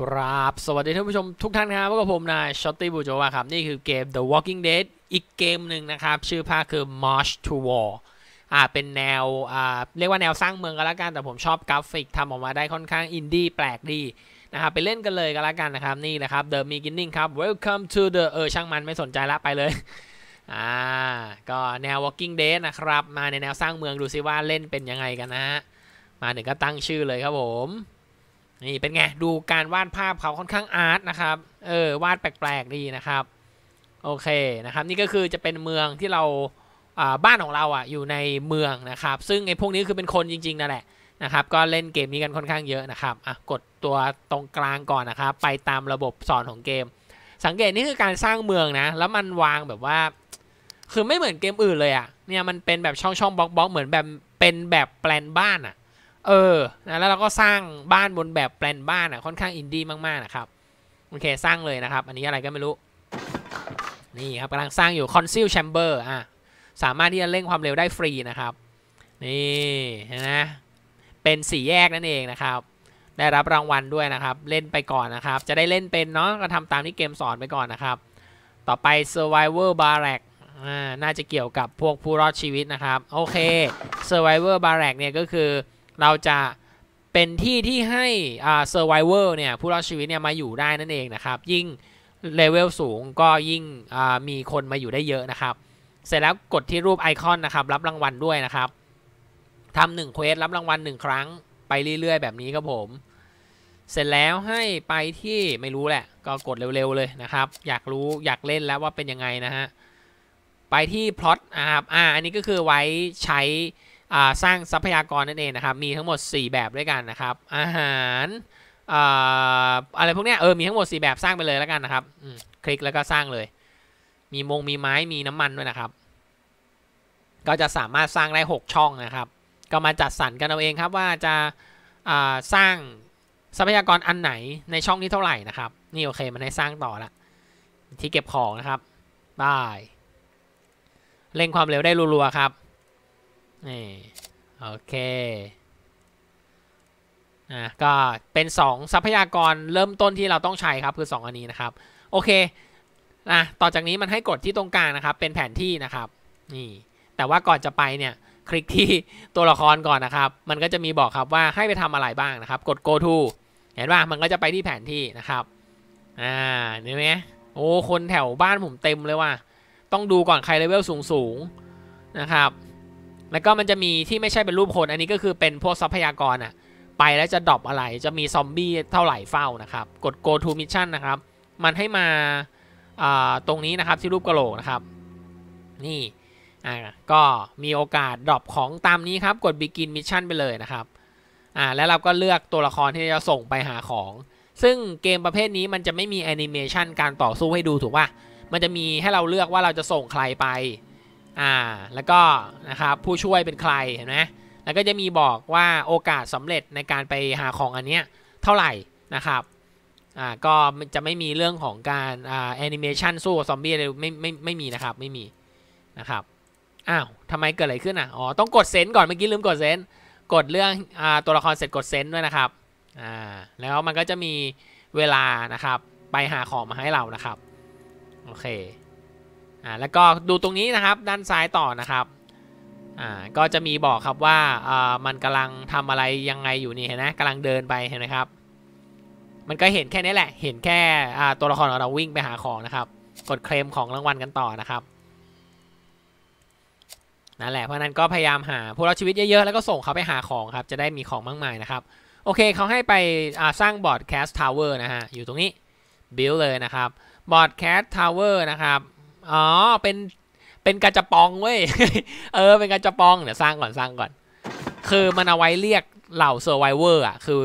ครับสวัสดีท่านผู้ชมทุกท่านครับพบกับผมนายช็อตตี้บูโจวาครับ นี่คือเกม The Walking Dead อีกเกมหนึ่งนะครับ ชื่อภาคคือ March to War อ่าเป็นแนวอ่าเรียกว่าแนวสร้างเมืองก็แล้วกัน แต่ผมชอบกราฟิกทำออกมาได้ค่อนข้างอินดี้แปลกดีนะครับไปเล่นกันเลยก็แล้วกันนะครับ นี่นะครับ The Beginning ครับ Welcome to the เออช่างมันไม่สนใจละไปเลยอ่าก็แนว Walking Dead นะครับ มาในแนวสร้างเมืองดูซิว่าเล่นเป็นยังไงกันนะฮะมาถึงก็ตั้งชื่อเลยครับผม นี่เป็นไง ดูการวาดภาพเขาค่อนข้างอาร์ตนะครับ เออ วาดแปลกๆดีนะครับ โอเคนะครับ นี่ก็คือจะเป็นเมืองที่เราบ้านของเราอะอยู่ในเมืองนะครับ ซึ่งไอ้พวกนี้คือเป็นคนจริงๆนั่นแหละนะครับ ก็เล่นเกมนี้กันค่อนข้างเยอะนะครับอะกดตัวตรงกลางก่อนนะครับ ไปตามระบบสอนของเกม สังเกตนี่คือการสร้างเมืองนะ แล้วมันวางแบบว่า คือไม่เหมือนเกมอื่นเลยอะ เนี่ยมันเป็นแบบช่องๆบล็อกๆเหมือนแบบเป็นแบบแปลนบ้านอะ เออนะแล้วเราก็สร้างบ้านบนแบบแปลนบ้านอะค่อนข้างอินดี้มากๆนะครับโอเคสร้างเลยนะครับ อันนี้อะไรก็ไม่รู้ นี่ครับกำลังสร้างอยู่ Conceal Chamber อะสามารถที่จะเร่งความเร็วได้ฟรีนะครับ นี่นไหมเป็นสี่แยกนั่นเองนะครับ ได้รับรางวัลด้วยนะครับ เล่นไปก่อนนะครับ จะได้เล่นเป็นเนาะก็ทำตามที่เกมสอนไปก่อนนะครับ ต่อไป Survivor Barrack อ่าน่าจะเกี่ยวกับพวกผู้รอดชีวิตนะครับ โอเค Survivor Barrack เนี่ยก็คือ เราจะเป็นที่ที่ให้อ่า Survivor เนี่ยผู้รอดชีวิตเนี่ยมาอยู่ได้นั่นเองนะครับ ยิ่งเลเวลสูงก็ยิ่งมีคนมาอยู่ได้เยอะนะครับ เสร็จแล้วกดที่รูปไอคอนนะครับ รับรางวัลด้วยนะครับทำหนึ่งเควสรับรางวัลหนึ่งครั้งไปเรื่อยๆ แบบนี้ครับผม เสร็จแล้วให้ไปที่ไม่รู้แหละ ก็กดเร็วๆเลยนะครับ อยากรู้อยากเล่นแล้วว่าเป็นยังไงนะฮะ ไปที่พลอตนะครับอ่าอันนี้ก็คือไว้ใช้ สร้างทรัพยากรนั่นเองนะครับ มีทั้งหมด 4 แบบด้วยกันนะครับ อาหารออะไรพวกนี้เออ มีทั้งหมด 4 แบบสร้างไปเลยแล้วกันนะครับ คลิกแล้วก็สร้างเลย มีมง มีไม้ มีน้ำมันด้วยนะครับ ก็จะสามารถสร้างได้ 6 ช่องนะครับ ก็มาจัดสรรกันเอาเองครับว่าจะาสร้างทรัพยากรอันไหนในช่องที่เท่าไหร่นะครับ นี่โอเค มันให้สร้างต่อละ ที่เก็บของนะครับได้เร่งความเร็วได้รัวๆครับ นี่ โอเคอะก็เป็น 2 ทรัพยากรเริ่มต้นที่เราต้องใช้ครับคือ 2 อันนี้นะครับ โอเคนะต่อจากนี้มันให้กดที่ตรงกลางนะครับ เป็นแผนที่นะครับนี่แต่ว่าก่อนจะไปเนี่ยคลิกที่ตัวละครก่อนนะครับ มันก็จะมีบอกครับว่าให้ไปทำอะไรบ้างนะครับ กด go to เห็นป่ะมันก็จะไปที่แผนที่นะครับอ่าเห็นไหมโอ้คนแถวบ้านผมเต็มเลยว่ะต้องดูก่อนใครเลเวลสูงสูงนะครับ แล้วก็มันจะมีที่ไม่ใช่เป็นรูปคนอันนี้ก็คือเป็นพวกทรัพยากรอะไปแล้วจะดรอปอะไรจะมีซอมบี้เท่าไหร่เฝ้านะครับ กด go to mission นะครับ มันให้มาตรงนี้นะครับที่รูปกระโหลกนะครับ นี่อ่าก็มีโอกาสดรอปของตามนี้ครับ กด begin mission ไปเลยนะครับอ่าแล้วเราก็เลือกตัวละครที่จะส่งไปหาของ ซึ่งเกมประเภทนี้มันจะไม่มีแอนิเมชันการต่อสู้ให้ดูถูกป่ะมันจะมีให้เราเลือกว่าเราจะส่งใครไป อ่าแล้วก็นะครับผู้ช่วยเป็นใครเห็นไหมแล้วก็จะมีบอกว่าโอกาสสำเร็จในการไปหาของอันเนี้ยเท่าไหร่นะครับอ่าก็จะไม่มีเรื่องของการอ่าแอนิเมชันสู้กับซอมบี้อะไรไม่ไม่ไม่มีนะครับไม่มีนะครับอ้าวทำไมเกิดอะไรขึ้นอะอ๋อต้องกดเซนต์ก่อนเมื่อกี้ลืมกดเซนต์กดเรื่องอ่าตัวละครเสร็จกดเซนต์ด้วยนะครับอ่าแล้วมันก็จะมีเวลานะครับไปหาของมาให้เรานะครับโอเค อ่าแล้วก็ดูตรงนี้นะครับด้านซ้ายต่อนะครับอ่าก็จะมีบอกครับว่าอ่ามันกำลังทำอะไรยังไงอยู่นี่เห็นไหมกำลังเดินไปเห็นไหมครับ มันก็เห็นแค่นี้แหละ เห็นแค่อ่าตัวละครของเราวิ่งไปหาของนะครับ กดเคลมของรางวัลกันต่อนะครับนั่นแหละเพราะนั้นก็พยายามหาผู้รอดชีวิตเยอะๆ แล้วก็ส่งเขาไปหาของครับ จะได้มีของมากมายนะครับ โอเคเขาให้ไปสร้างบอร์ดแคสต์ทาวเวอร์นะฮะ อยู่ตรงนี้บิลเลยนะครับบอร์ดแคสต์ทาวเวอร์นะครับ อ๋อ เป็น เป็นกระจะปองเว้ย เออ เป็นกระจะปอง เดี๋ยวสร้างก่อนสร้างก่อน คือมันเอาไว้เรียกเหล่าเซอร์ไวเวอร์อะ คือ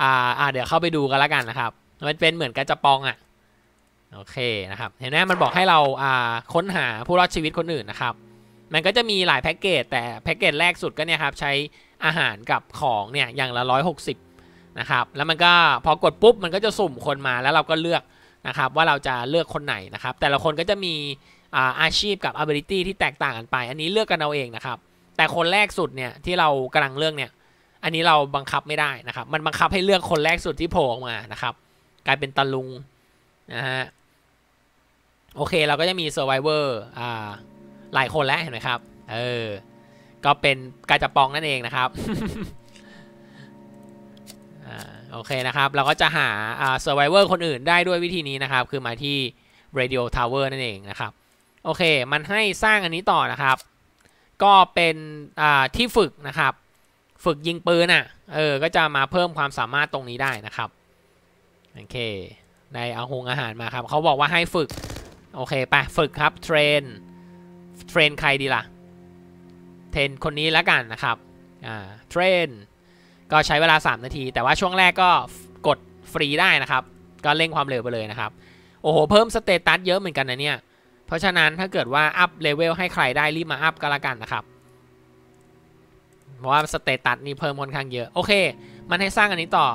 อ่า อ่า เดี๋ยวเข้าไปดูกันแล้วกันนะครับ มันเป็นเหมือนกระจะปองอะ โอเคนะครับ เห็นไหมมันบอกให้เรา อ่า ค้นหาผู้รอดชีวิตคนอื่นนะครับ มันก็จะมีหลายแพ็กเกจ แต่แพ็กเกจแรกสุดก็เนี่ยครับ ใช้อาหารกับของเนี่ย อย่างละ160นะครับ แล้วมันก็พอกดปุ๊บ มันก็จะสุ่มคนมา แล้วเราก็เลือก นะครับว่าเราจะเลือกคนไหนนะครับ แต่ละคนก็จะมีอาอาชีพกับ ability ที่แตกต่างกันไป อันนี้เลือกกันเอาเองนะครับ แต่คนแรกสุดเนี่ยที่เรากำลังเลือกเนี่ยอันนี้เราบังคับไม่ได้นะครับ มันบังคับให้เลือกคนแรกสุดที่โผล่ออกมานะครับ กลายเป็นตะลุงนะฮะโอเคเราก็จะมี Survivor อ่าหลายคนแล้วเห็นไหมครับ เออ ก็เป็นกาจะปองนั่นเองนะครับ โอเคนะครับ เราก็จะหาอ่า Survivor คนอื่นได้ด้วยวิธีนี้นะครับ คือมาที่ Radio Tower นั่นเองนะครับ โอเค มันให้สร้างอันนี้ต่อนะครับ ก็เป็นอ่าที่ฝึกนะครับ ฝึกยิงปืนอะ เออ ก็จะมาเพิ่มความสามารถตรงนี้ได้นะครับ โอเค ได้เอาหงอาหารมาครับ เขาบอกว่าให้ฝึก โอเค ไป ฝึกครับ เทรน เทรนใครดีล่ะ เทรนคนนี้แล้วกันนะครับ อ่า เทรน ก็ใช้เวลา 3 นาที แต่ว่าช่วงแรกก็กดฟรีได้นะครับ ก็เร่งความเร็วไปเลยนะครับ โอ้โห เพิ่มสเตตัสเยอะเหมือนกันนะเนี่ย เพราะฉะนั้นถ้าเกิดว่าอัพเลเวลให้ใครได้รีบมาอัพก็แล้วกันนะครับ เพราะว่าสเตตัสนี่เพิ่มค่อนข้างเยอะ โอเค มันให้สร้างอันนี้ต่อ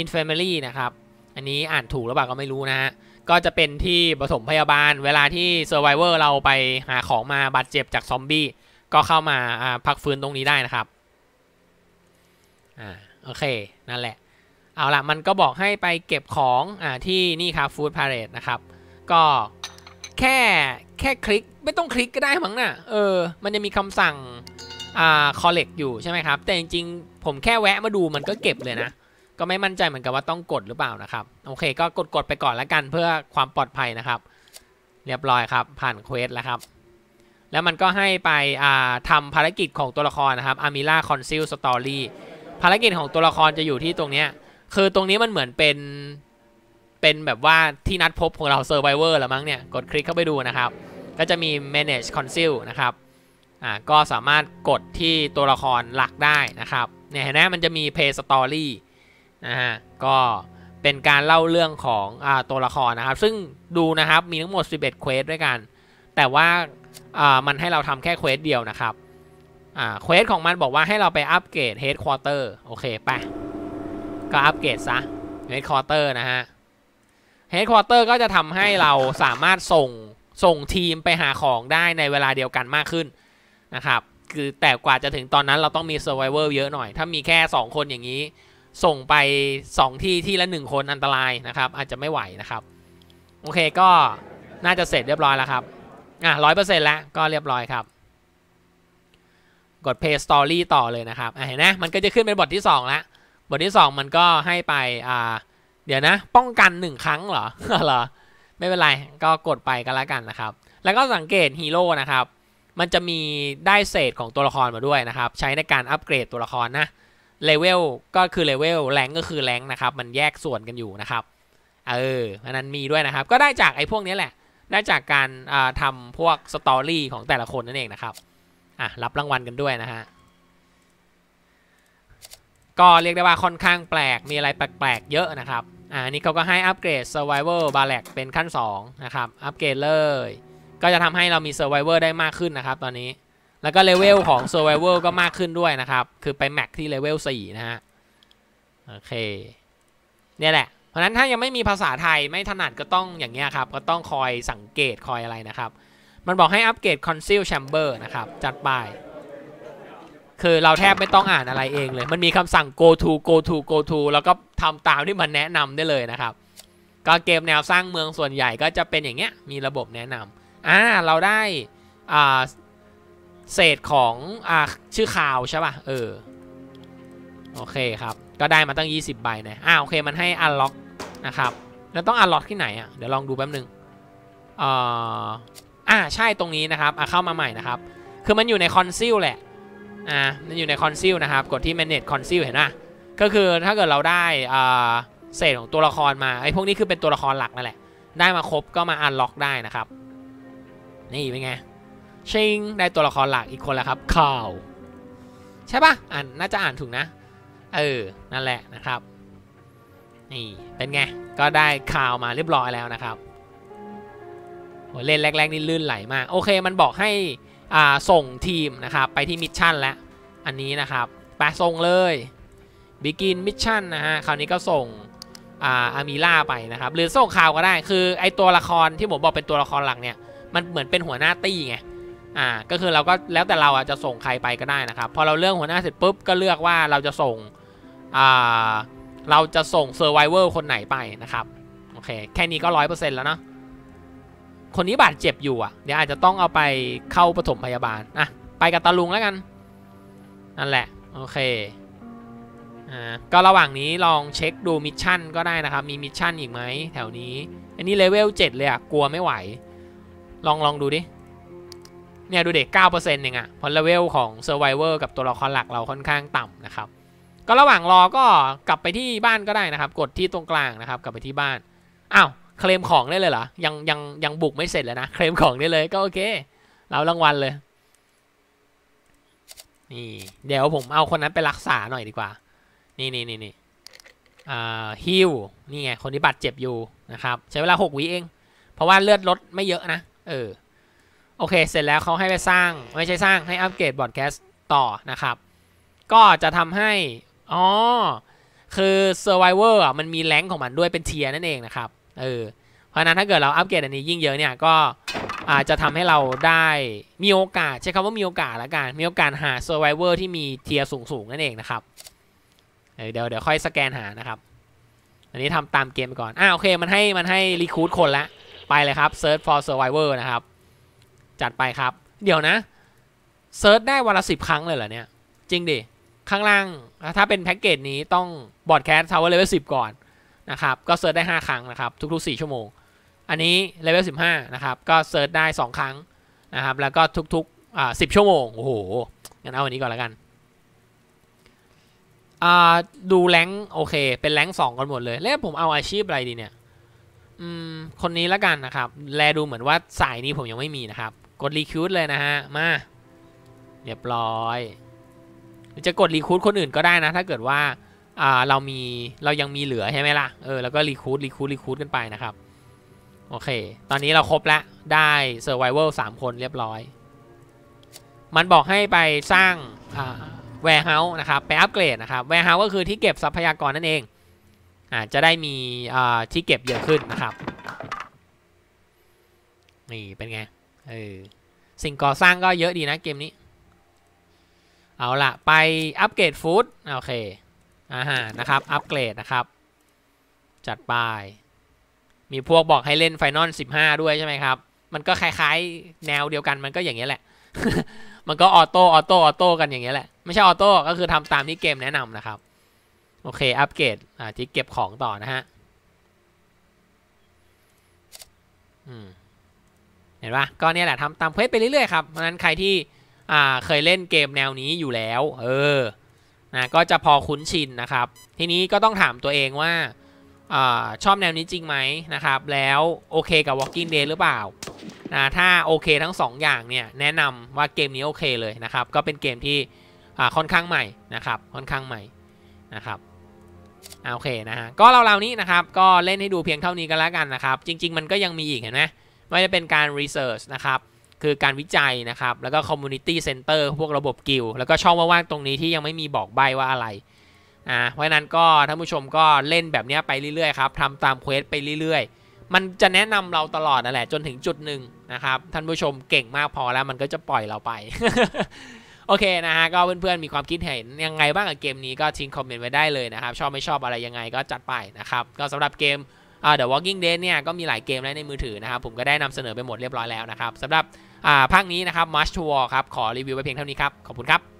Infirmary นะครับ อันนี้อ่านถูกหรือเปล่าก็ไม่รู้นะฮะ ก็จะเป็นที่ปฐมพยาบาล เวลาที่ Survivor เราไปหาของมาบาดเจ็บจากซอมบี้ ก็เข้ามาพักฟื้นตรงนี้ได้นะครับ อ่าโอเค นั่นแหละ เอาละมันก็บอกให้ไปเก็บของอ่าที่นี่ครับ Food Parade นะครับ ก็แค่แค่คลิกไม่ต้องคลิกก็ได้มั้งน่ะเออ มันจะมีคำสั่งอ่า collect อยู่ใช่ไหมครับ แต่จริงๆ ผมแค่แวะมาดูมันก็เก็บเลยนะ ก็ไม่มั่นใจเหมือนกันว่าต้องกดหรือเปล่านะครับ โอเค ก็กดกดไปก่อนแล้วกันเพื่อความปลอดภัยนะครับ เรียบร้อยครับ ผ่านเควสแล้วครับ แล้วมันก็ให้ไปอ่าทำภารกิจของตัวละครนะครับอามิล่าคอนซิลสตอรี่ ภารกิจของตัวละครจะอยู่ที่ตรงเนี้ยคือตรงนี้มันเหมือนเป็นเป็นแบบว่าที่นัดพบของเรา Survivor แล้วมั้งเนี่ย กดคลิกเข้าไปดูนะครับ ก็จะมี manage conceal นะครับอ่าก็สามารถกดที่ตัวละครหลักได้นะครับเนี่ยเห็นไหมมันจะมี play story นะฮะก็เป็นการเล่าเรื่องของอ่าตัวละครนะครับ ซึ่งดูนะครับมีทั้งหมด 11 เควสด้วยกัน แต่ว่าอ่ามันให้เราทำแค่เควสเดียวนะครับ อ่าเควสของมันบอกว่าให้เราไปอัปเกรด headquarter โอเคไปก็อัปเกรดซะ headquarter นะฮะ headquarter ก็จะทำให้เราสามารถส่งส่งทีมไปหาของได้ในเวลาเดียวกันมากขึ้นนะครับคือแต่กว่าจะถึงตอนนั้นเราต้องมี survivor เยอะหน่อย ถ้ามีแค่ 2 คนอย่างนี้ ส่งไป 2 ที่ที่ละ 1 คนอันตรายนะครับ อาจจะไม่ไหวนะครับ โอเคก็น่าจะเสร็จเรียบร้อยแล้วครับ อะร้อยเปอร์เซ็นต์แล้วก็เรียบร้อยครับ กด play story ต่อเลยนะครับเห็นไหมมันก็จะขึ้นเป็นบทที่2แล้วบทที่ 2 มันก็ให้ไปอ่าเดี๋ยวนะ ป้องกัน 1 ครั้งเหรอเหรอไม่เป็นไรก็กดไปกันแล้วกันนะครับ แล้วก็สังเกตฮีโร่นะครับ มันจะมีได้เศษของตัวละครมาด้วยนะครับ ใช้ในการอัปเกรดตัวละครนะเลเวลก็คือเลเวลแรงก็คือแรงนะครับ มันแยกส่วนกันอยู่นะครับเออเพราะนั้นมีด้วยนะครับ ก็ได้จากไอ้พวกนี้แหละ ได้จากการทำพวกสตอรี่ของแต่ละคนนั่นเองนะครับ อะรับรางวัลกันด้วยนะฮะก็เรียกได้ว่าค่อนข้างแปลกมีอะไรแปลกๆเยอะนะครับอ่านี่เขาก็ให้อัปเกรด Survival b a l a c เป็นขั้น 2 นะครับอัปเกรดเลย ก็จะทำให้เรามี Survivor ได้มากขึ้นนะครับตอนนี้แล้วก็เลเวลของ Survivor ก็มากขึ้นด้วยนะครับ คือไปแม็กที่เลเวล4นะฮะโอเคเนี่ยแหละ เพราะนั้นถ้ายังไม่มีภาษาไทยไม่ถนัดก็ต้องอย่างเงี้ยครับ ก็ต้องคอยสังเกตคอยอะไรนะครับ มันบอกให้อัปเกรด Conceal Chamber นะครับ จัดไป คือเราแทบไม่ต้องอ่านอะไรเองเลย มันมีคำสั่ง go to go to go to แล้วก็ทำตามที่มันแนะนำได้เลยนะครับ ก็เกมแนวสร้างเมืองส่วนใหญ่ก็จะเป็นอย่างเงี้ย มีระบบแนะนำอ่า เราได้อ่าเศษของอ่าชื่อข่าวใช่ป่ะ เออ โอเคครับ ก็ได้มาตั้ง 20 ใบนะอ่าโอเค มันให้ unlock นะครับ แล้วต้อง unlock ที่ไหนอะ เดี๋ยวลองดูแป๊บนึงอ่า อ่าใช่ตรงนี้นะครับอ่าเข้ามาใหม่นะครับ คือมันอยู่ใน conceal แหละอ่ามันอยู่ใน conceal นะครับ กดที่ manage conceal เห็นไหมก็คือถ้าเกิดเราได้อ่าเศษของตัวละครมาไอ้พวกนี้คือเป็นตัวละครหลักนั่นแหละ ได้มาครบก็มา unlock ได้นะครับ นี่เป็นไงชิงได้ตัวละครหลักอีกคนแล้วครับข่าวใช่ปะอ่านน่าจะอ่านถูกนะ เออ นั่นแหละนะครับ นี่เป็นไง ก็ได้ข่าวมาเรียบร้อยแล้วนะครับ เล่นแรก ๆ นี่ลื่นไหลมาก โอเคมันบอกให้อ่าส่งทีมนะครับไปที่มิชชั่นแล้วอันนี้นะครับไปส่งเลย begin mission นะฮะคราวนี้ก็ส่งอ่าอามิล่าไปนะครับหรือส่งข่าวก็ได้คือไอตัวละครที่ผมบอกเป็นตัวละครหลักเนี่ยมันเหมือนเป็นหัวหน้าตี้ไงอ่าก็คือเราก็แล้วแต่เราอะจะส่งใครไปก็ได้นะครับพอเราเลือกหัวหน้าเสร็จปุ๊บก็เลือกว่าเราจะส่งอ่าเราจะส่งเซอร์ไวเวอร์คนไหนไปนะครับโอเคแค่นี้ก็ร้อยเปอร์เซ็นต์แล้วเนาะ คนนี้บาดเจ็บอยู่อะเดี๋ยวอาจจะต้องเอาไปเข้าปฐมพยาบาลอะไปกับตาลุงแล้วกันนั่นแหละโอเคอ่าก็ระหว่างนี้ลองเช็คดูมิชชั่นก็ได้นะครับมีมิชชั่นอีกไหมแถวนี้ อันนี้เลเวล7เลยอะกลัวไม่ไหว ลองลองดูดิเนี่ยดูเด็ก9%เองอะเพราะเลเวลของ Survivor กับตัวละครหลักเราค่อนข้างต่ำนะครับ ก็ระหว่างรอก็กลับไปที่บ้านก็ได้นะครับ กดที่ตรงกลางนะครับ กลับไปที่บ้าน อ้าว เคลมของได้เลยเหรอ ยังยังยังบุกไม่เสร็จเลยนะ เคลมของได้เลยก็โอเค เรารางวัลเลย นี่ เดี๋ยวผมเอาคนนั้นไปรักษาหน่อยดีกว่า นี่นี่นี่นี่ฮิวนี่ไง คนที่บาดเจ็บอยู่นะครับ ใช้เวลา6วิเอง เพราะว่าเลือดลดไม่เยอะนะ เออ โอเค เสร็จแล้วเขาให้ไปสร้าง ไม่ใช่สร้าง ให้อัปเกรดบอร์ดแคสต์ต่อนะครับ ก็จะทำให้ อ๋อ คือ Survivor อะ มันมีแรงของมันด้วยเป็นเทียนั่นเองนะครับ เออเพราะนั้นถ้าเกิดเราอัปเกรดอันนี้ยิ่งเยอะเนี่ยก็อาจจะทำให้เราได้มีโอกาส ใช้คำว่ามีโอกาสละกัน มีโอกาสหา Survivor ที่มีเทียร์สูงๆนั่นเองนะครับเดี๋ยวเดี๋ยวค่อยสแกนหานะครับ อันนี้ทำตามเกมไปก่อนอ่าโอเคมันให้มันให้รีคูดคนละไปเลยครับ Search for Survivor นะครับ จัดไปครับ เดี๋ยวนะเซิร์ชได้วันละสิบครั้งเลยเหรอเนี่ย จริงดิ ข้างล่าง ถ้าเป็นแพ็กเกจนี้ต้องบอร์ดแคสทาวเวอร์เลเวลสิบก่อน นะครับก็เซิร์ชได้ 5 ครั้งนะครับทุกๆ 4 ชั่วโมง อันนี้เลเวล15 นะครับก็เซิร์ชได้ 2 ครั้งนะครับแล้วก็ทุกๆอ่า10 ชั่วโมง โอ้โหงั้นเอาอันนี้ก่อนแล้วกันอ่าดูแรงโอเค เป็นแรงสองกันหมดเลย แล้วผมเอาอาชีพอะไรดีเนี่ยอืมคนนี้แล้วกันนะครับ แลดูเหมือนว่าสายนี้ผมยังไม่มีนะครับ กดรีคิวดเลยนะฮะมาเรียบร้อยจะกดรีคูดคนอื่นก็ได้นะ ถ้าเกิดว่า อ่าเรามีเรายังมีเหลือใช่ไหมล่ะเออแล้วก็รีคูดรีคูดรีคูดกันไปนะครับโอเค ตอนนี้เราครบแล้วได้เซอร์ไวเวลสามคนเรียบร้อย มันบอกให้ไปสร้างอ่าแวร์เฮาส์นะครับไปอัปเกรดนะครับแวร์เฮาส์ก็คือที่เก็บทรัพยากรนั่นเองอ่าจะได้มีอ่าที่เก็บเยอะขึ้นนะครับนี่เป็นไงเออสิ่งก่อสร้างก็เยอะดีนะเกมนี้ เอาละไปอัปเกรดฟู้ดโอเค อ่าหารนะครับ อัปเกรดนะครับ จัดไป มีพวกบอกให้เล่นไฟนอล15ด้วยใช่ไหมครับ มันก็คล้ายๆ แนวเดียวกันมันก็อย่างเงี้ยแหละ มันก็ออโต้ออโต้ออโต้กันอย่างเงี้ยแหละ ไม่ใช่ออโต้ก็คือทำตามที่เกมแนะนำนะครับ โอเค อัปเกรดอ่าที่เก็บของต่อนะฮะอืมเห็นปะก็เนี่ยแหละทำตามเควสไปเรื่อยๆครับเพราะฉะนั้นใครที่อ่าเคยเล่นเกมแนวนี้อยู่แล้ว เออ นะก็จะพอคุ้นชินนะครับ ทีนี้ก็ต้องถามตัวเองว่าอชอบแนวนี้จริงไหมนะครับ แล้วโอเคกับ Walking Dead หรือเปล่านะถ้าโอเคทั้ง 2 อย่างเนี่ยแนะนำว่าเกมนี้โอเคเลยนะครับ ก็เป็นเกมที่ค่อนข้างใหม่นะครับค่อนข้างใหม่นะครับโอเคนะฮะก็เราๆนี้นะครับก็เล่นให้ดูเพียงเท่านี้กันแล้วกันนะครับ จริง ๆ มันก็ยังมีอีกเห็นไหมไม่จะเป็นการ research นะครับ คือการวิจัยนะครับ แล้วก็ community center พวกระบบกิลแล้วก็ช่องว่างๆตรงนี้ที่ยังไม่มีบอกใบว่าอะไรอ่าเพราะนั้นก็ท่านผู้ชมก็เล่นแบบนี้ไปเรื่อยๆครับทำตามเควสไปเรื่อยๆ มันจะแนะนำเราตลอดนั่นแหละจนถึงจุดหนึ่งนะครับท่านผู้ชมเก่งมากพอแล้วมันก็จะปล่อยเราไป โอเคนะฮะก็เพื่อนๆมีความคิดเห็นยังไงบ้างกับเกมนี้ก็ทิ้งคอมเมนต์ไว้ได้เลยนะครับ ชอบไม่ชอบอะไรยังไงก็จัดไปนะครับ ก็สำหรับเกมอ่า The Walking Dead เนี่ยก็มีหลายเกมแล้วในมือถือนะครับ ผมก็ได้นำเสนอไปหมดเรียบร้อยแล้วนะครับสำหรับ ภาคนี้นะครับ March Tour ครับ ขอรีวิวไปเพียงเท่านี้ครับ ขอบคุณครับ